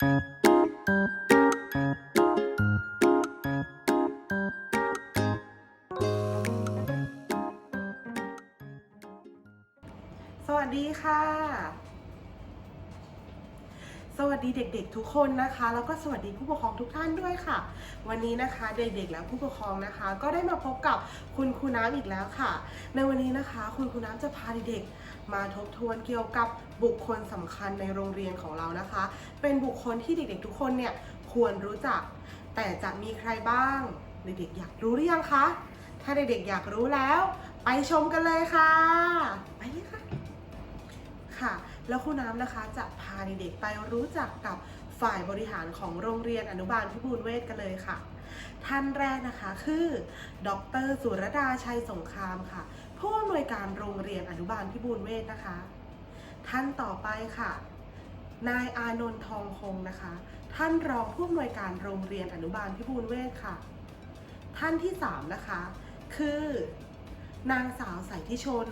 สวัสดีค่ะ สวัสดีเด็กๆทุกคนนะคะ แล้วก็สวัสดีผู้ปกครองทุกท่านด้วยค่ะ วันนี้นะคะเด็กๆและผู้ปกครองนะคะ ก็ได้มาพบกับคุณครูน้ำอีกแล้วค่ะ ในวันนี้นะคะ คุณครูน้ำจะพาเด็กๆ มาทบทวนเกี่ยวกับบุคคลสำคัญในโรงเรียนของเรานะคะ เป็นบุคคลที่เด็กๆทุกคนเนี่ยควรรู้จัก แต่จะมีใครบ้าง เด็กๆอยากรู้หรือยังคะ ถ้าเด็กๆอยากรู้แล้ว ไปชมกันเลยค่ะ ไปเลยค่ะ ค่ะ แล้วครูน้ำนะคะจะพาเด็กๆไปรู้จักกับฝ่ายบริหารของโรงเรียนอนุบาลพิบูลเวทกันเลยค่ะ ท่านแรกนะคะคือ ดรสุรดาชัยสงครามค่ะ ผู้อำนวยการโรงเรียนอนุบาลพิบูลเวทนะคะ ท่านต่อไปค่ะ นายอานนท์ทองคงนะคะ ท่านรองผู้อำนวยการโรงเรียนอนุบาลพิบูลเวทค่ะ ท่านที่สามนะคะ คือนางสาวสายทิชน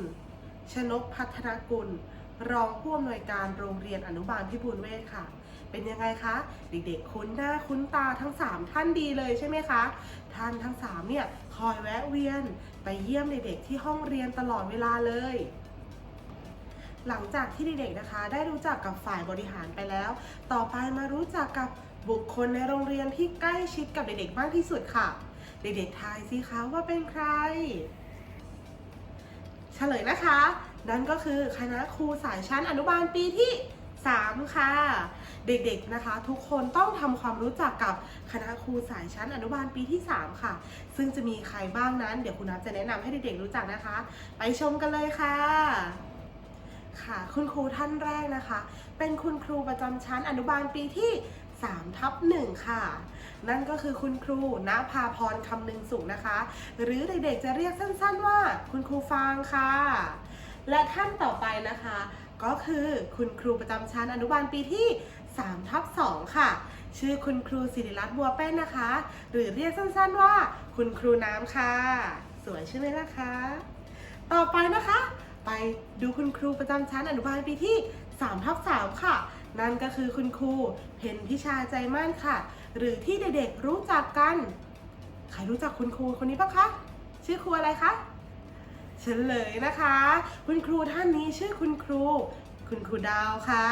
ชนกพัฒนกุล รองผู้อำนวยการโรงเรียนอนุบาลพิบูลเวทค่ะ เป็นยังไงคะ เด็กๆคุ้นหน้าคุ้นตาทั้ง 3 ท่านดีเลยใช่ไหมคะ ท่านทั้ง3เนี่ยคอยแวะเวียนไปเยี่ยมเด็กๆที่ห้องเรียนตลอดเวลาเลย หลังจากที่เด็กๆนะคะ ได้รู้จักกับฝ่ายบริหารไปแล้ว ต่อไปมารู้จักกับบุคคลในโรงเรียนที่ใกล้ชิดกับเด็กๆมากที่สุดค่ะ เด็กๆทายสิคะว่าเป็นใคร เฉลยนะคะ นั่นก็คือคณะครูสายชั้นอนุบาลปีที่ 3 ค่ะ เด็กๆนะคะ ทุกคนต้องทำความรู้จักกับคณะครูสายชั้นอนุบาลปีที่ 3 ค่ะ ซึ่งจะมีใครบ้างนั้น เดี๋ยวคุณนับจะแนะนำให้เด็กๆรู้จักนะคะ ไปชมกันเลยค่ะค่ะคุณครูท่านแรกนะคะ เป็นคุณครูประจำชั้นอนุบาลปีที่3ทับ1ค่ะ นั่นก็คือคุณครูณภาพรคำนึงสุขนะคะ หรือเด็กๆจะเรียกสั้นๆว่าคุณครูฟางค่ะ และท่านต่อไปนะคะ ก็คือคุณครูประจำชั้นอนุบาลปีที่3ทับ2ค่ะ ชื่อคุณครูศิริรัตน์บัวแป้นนะคะ หรือเรียกสั้นๆว่า คุณครูน้ำค่ะ สวยใช่ไหมล่ะคะ ต่อไปนะคะ ไปดูคุณครูประจำชั้นอนุบาลปีที่3ทับ3ค่ะ นั่นก็คือคุณครูเพนพิชาใจมั่นค่ะ หรือที่เด็กๆรู้จักกัน ใครรู้จักคุณครูคนนี้ปะคะ ชื่อครูอะไรคะ เฉลยนะคะ คุณครูท่านนี้ชื่อคุณครู คุณครูดาวค่ะ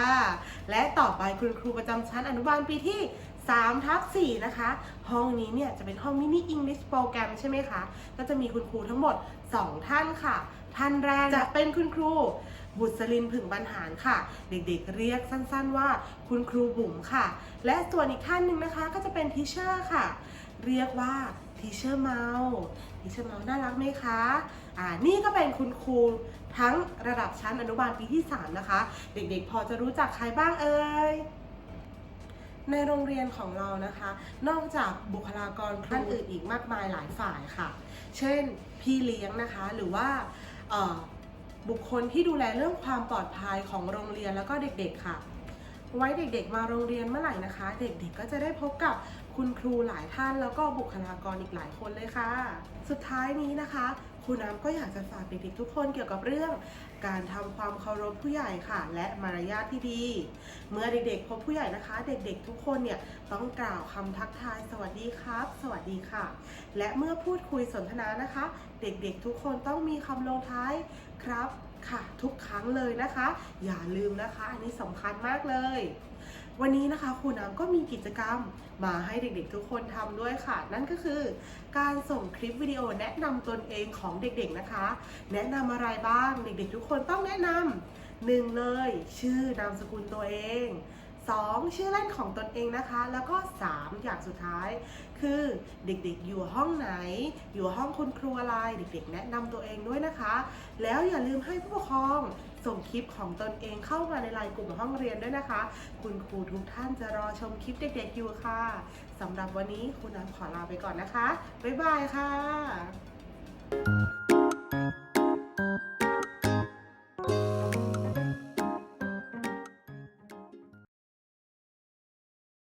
และต่อไปคุณครูประจำชั้นอนุบาลปีที่3ทับ4นะคะ ห้องนี้เนี่ยจะเป็นห้องมินิอังกฤษโปรแกรมใช่ไหมคะ ก็จะมีคุณครูทั้งหมด 2 ท่านค่ะ ท่านแรกจะเป็นคุณครู บุษรินผึ่งบรรหารค่ะ เด็กๆเรียกสั้นๆว่า คุณครูบุ๋มค่ะ และส่วนอีกท่านหนึ่งนะคะก็จะเป็นทีเชอร์ค่ะ เรียกว่าทีเชอร์เมาทีเชอร์เมาน่ารักไหมคะ อ่านี่ก็เป็นคุณครูทั้งระดับชั้นอนุบาลปีที่ 3 นะคะ เด็กๆ พอจะรู้จักใครบ้างเอ่ยในโรงเรียนของเรานะคะ นอกจากบุคลากรท่านอื่นอีกมากมายหลายฝ่ายค่ะ เช่นพี่เลี้ยงนะคะหรือว่าบุคคลที่ดูแลเรื่องความปลอดภัยของโรงเรียนแล้วก็เด็กๆค่ะ ไว้เด็กๆมาโรงเรียนเมื่อไหร่นะคะ เด็กๆก็จะได้พบกับคุณครูหลายท่านแล้วก็บุคลากรอีกหลายคนเลยค่ะ สุดท้ายนี้นะคะครูน้ำก็อยากจะฝากเด็กๆทุกคนเกี่ยวกับเรื่อง การทำความเคารพผู้ใหญ่ค่ะ และมารยาทที่ดี เมื่อเด็กๆพบผู้ใหญ่นะคะ เด็กๆทุกคนเนี่ยต้องกล่าวคำทักทายสวัสดีครับ สวัสดีค่ะ และเมื่อพูดคุยสนทนานะคะ เด็กๆทุกคนต้องมีคำลงท้ายครับ ค่ะ ทุกครั้งเลยนะคะ อย่าลืมนะคะ อันนี้สำคัญมากเลย วันนี้นะคะครูน้ำก็มีกิจกรรมมาให้เด็กๆทุกคนทำด้วยค่ะ นั่นก็คือการส่งคลิปวิดีโอแนะนำตนเองของเด็กๆนะคะ แนะนำอะไรบ้างเด็กๆ ทุกคนต้องแนะนำหนึ่งเลย ชื่อนามสกุลตัวเอง 2. ชื่อเล่นของตนเองนะคะ แล้วก็ 3 อย่างสุดท้าย คือเด็กๆอยู่ห้องไหน อยู่ห้องคุณครูอะไรเด็กๆ แนะนำตัวเองด้วยนะคะ แล้วอย่าลืมให้ผู้ปกครองส่งคลิปของตนเองเข้ามาในไลน์กลุ่มห้องเรียนด้วยนะคะ คุณครูทุกท่านจะรอชมคลิปเด็กๆอยู่ค่ะสำหรับวันนี้คุณน้ำขอลาไปก่อนนะคะ บ๊ายบายค่ะ